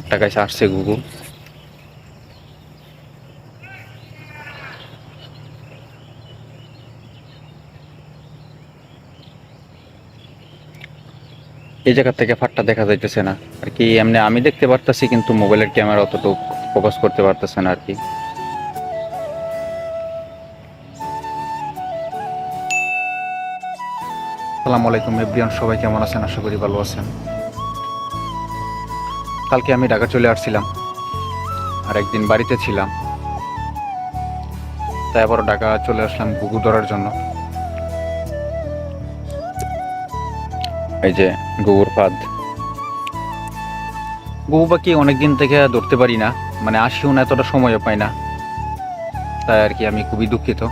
একটা গাছে আসছে গুগু। এই জায়গা থেকে ফাটটা দেখা যাইতেছে না। আর কি, এমনি আমি দেখতে পারতাছি, কিন্তু মোবাইলের ক্যামেরা অতটুকু ফোকাস করতে পারতেছে না আর কি। আসসালামু আলাইকুম এভরিয়ান সবাই কেমন আছেন? আশা করি ভালো আছেন। কালকে আমি ঢাকা চলে আসছিলাম। আর একদিন বাড়িতে ছিলাম। তাই আবার ঢাকা চলে আসলাম গুগু ধরার জন্য। এই যে গুগুর ফাঁদ। গুগু পাখি অনেকদিন থেকে ধরতে পারি না। মানে আসিও না, এতটা সময়ও পাই না। তাই আর কি আমি খুবই দুঃখিত।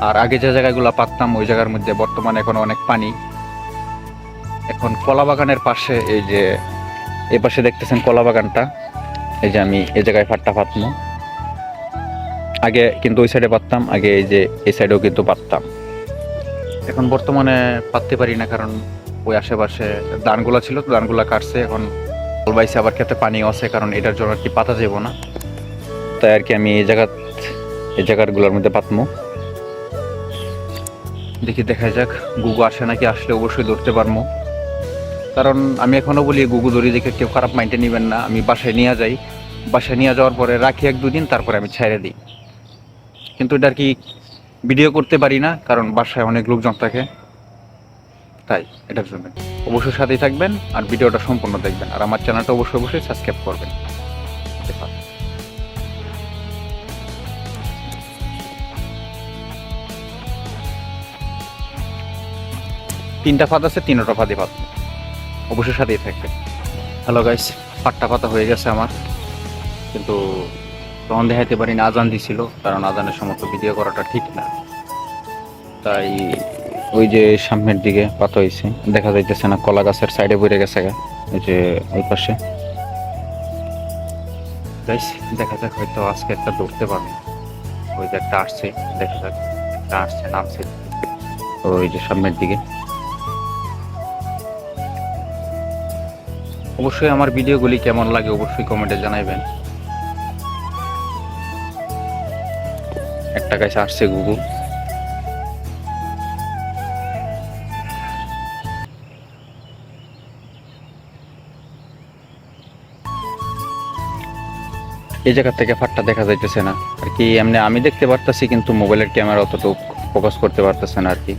আর আগে যে জায়গাগুলো পাততাম ওই জায়গার মধ্যে বর্তমানে এখন অনেক পানি। এখন কলা বাগানের পাশে এই যে এই পাশে দেখতেছেন কলা বাগানটা। এই যে আমি এই জায়গায় ফাটটা পাতমো আগে কিন্তু ওই সাইডে পাততাম, আগে এই যে এই সাইডেও কিন্তু পাততাম। এখন বর্তমানে পাততে পারি না, কারণ ওই আশেপাশে ধানগুলা ছিল, তো ধানগুলা কাটছে। এখন বাইছে, আবার খেতে পানিও আছে, কারণ এটার জন্য আর কি পাতা যাব না। তাই আর কি আমি এই জায়গা এই জায়গাগুলোর মধ্যে পাতমো। দেখি, দেখা যাক। গুগু আসে নাকি? আসলে অবশ্যই ধরতে পারব কারণ আমি এখনও বলি, গুগু ধরি দেখে কেউ খারাপ মাইন্ডে নেবেন না, আমি বাসায় নিয়ে যাই। বাসায় নিয়ে যাওয়ার পরে রাখি এক দুদিন, তারপরে আমি ছেড়ে দিই। কিন্তু এটা আর কি ভিডিও করতে পারি না, কারণ বাসায় অনেক লোকজন থাকে। তাই, এটার জন্য। অবশ্যই সাথেই থাকবেন আর ভিডিওটা সম্পূর্ণ দেখবেন। আর আমার চ্যানেলটা অবশ্যই অবশ্যই সাবস্ক্রাইব করবেন। তিনটা ফাঁদ আছে, তিনটা ফাঁদে ফাঁদ। অবশ্যই সাথেই থাকবে হ্যালো গাইস পাট্টা পাতা হয়ে গেছে আমার। কিন্তু তখন দেখাইতে পারি না, আজান দিছিল, কারণ আজানের সমস্ত ভিডিও করাটা ঠিক না। তাই ওই যে সামনের দিকে পাতা হয়েছে দেখা যাইতেছে না, কলা গাছের সাইডে পড়ে গেছে ওই যে ওই পাশে। গাইস দেখা যাক, হয়তো আজকে একটা ধরতে পারবে। ওই যে একটা আসছে, দেখা যাক, একটা আসছে, নামছে। ওই যে সামনের দিকে। অবশ্যই আমার ভিডিওগুলি কেমন লাগে অবশ্যই কমেন্টে জানাইবেন। একটা গাছ আসছে গুগু এই জায়গা থেকে ফাটটা দেখা যাইতেছে না। আর কি, এমনি আমি দেখতে পারতাছি, কিন্তু মোবাইলের ক্যামেরা অতটুকু ফোকাস করতে পারতেছে না আর কি।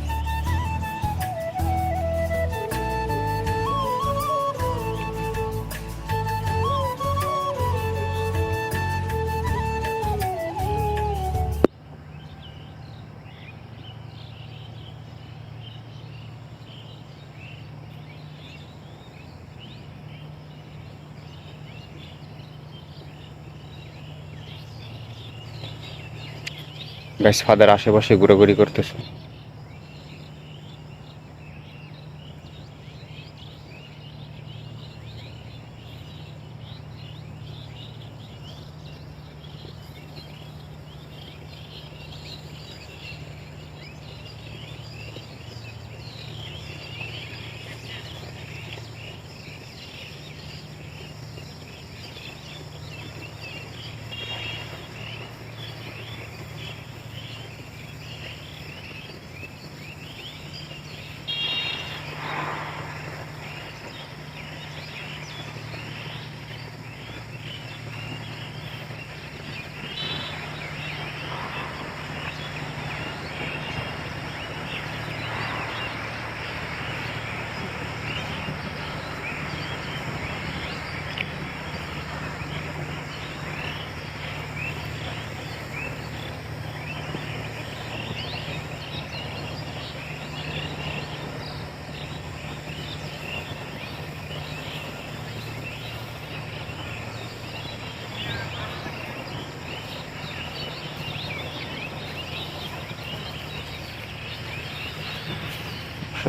গাছ ফাদার আশেপাশে ঘোরাঘুরি করতেছে।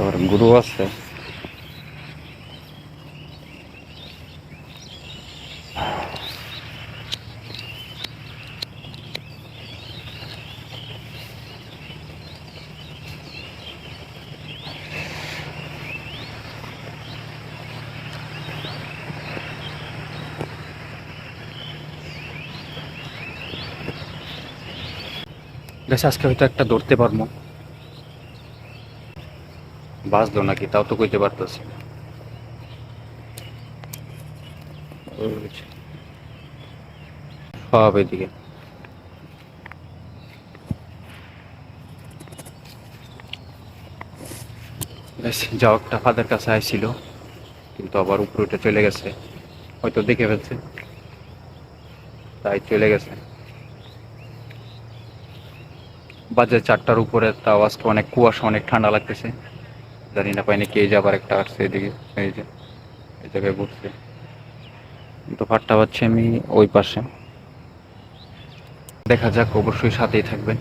তোর গুরু আছে। গাছ আজকে হয়তো একটা ধরতে পারব। বাঁচলো নাকি? তাও তো কইতে পারতেছি। সব ফাদের কাছে আইছিল, কিন্তু আবার উপরে উঠে চলে গেছে। হয়তো দেখে ফেলছে। তাই চলে গেছে। বাজে চারটার উপরে, তাও আজকে অনেক কুয়াশা, অনেক ঠান্ডা লাগতেছে। জানি না পাইনি কে যাবার একটা আসছে এদিকে, এই যে, এই জায়গায় ঘুরছে। কিন্তু ফাটটা পাচ্ছি আমি ওই পাশে। দেখা যাক, অবশ্যই সাথেই থাকবেন।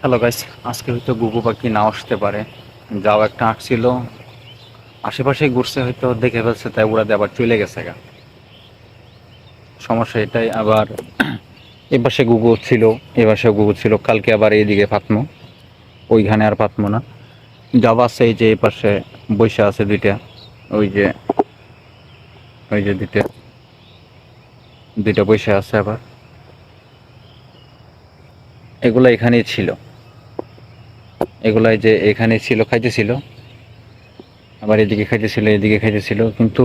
হ্যালো গাইস আজকে হয়তো গুগু পাখি না আসতে পারে। যাও একটা আঁকছিল আশেপাশে ঘুরছে, হয়তো দেখে ফেলছে, তাই উড়াতে আবার চলে গেছে গা। সমস্যা এটাই, আবার এ পাশে গুগু ছিল এ পাশে গুগু ছিল, কালকে আবার এইদিকে পাতমো ওইখানে আর পাতমো না। যাওয়া আছে এই যে এই পাশে বৈশা আছে দুইটা, ওই যে ওই যে দুইটা দুইটা বৈশা আছে আবার। এগুলো এখানেই ছিল। এগুলাই যে এখানে ছিল, খাইতেছিল। আবার এদিকে খাইতেছিল এদিকে খাইতেছিল। কিন্তু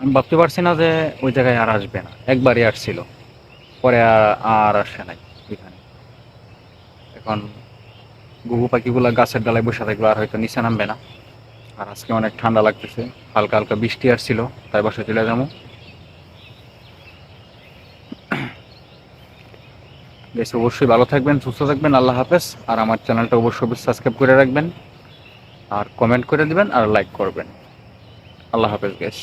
আমি ভাবতে পারছি না যে ওই জায়গায় আর আসবে না। একবারই আসছিল। পরে আর আর আসে নাই এখানে। এখন গুগু পাখিগুলো গাছের ডালায় বসে থাকবে আর হয়তো নিচে নামবে না। আর আজকে অনেক ঠান্ডা লাগতেছে। হালকা হালকা বৃষ্টি আসছিল, তাই বাসায় চলে যাব। বেশ, অবশ্যই ভালো থাকবেন, সুস্থ থাকবেন, আল্লাহ হাফেজ। আর আমার চ্যানেলটা অবশ্যই সাবস্ক্রাইব করে রাখবেন। আর কমেন্ট করে দিবেন আর লাইক করবেন। আল্লাহ হাফেজ গ্যাস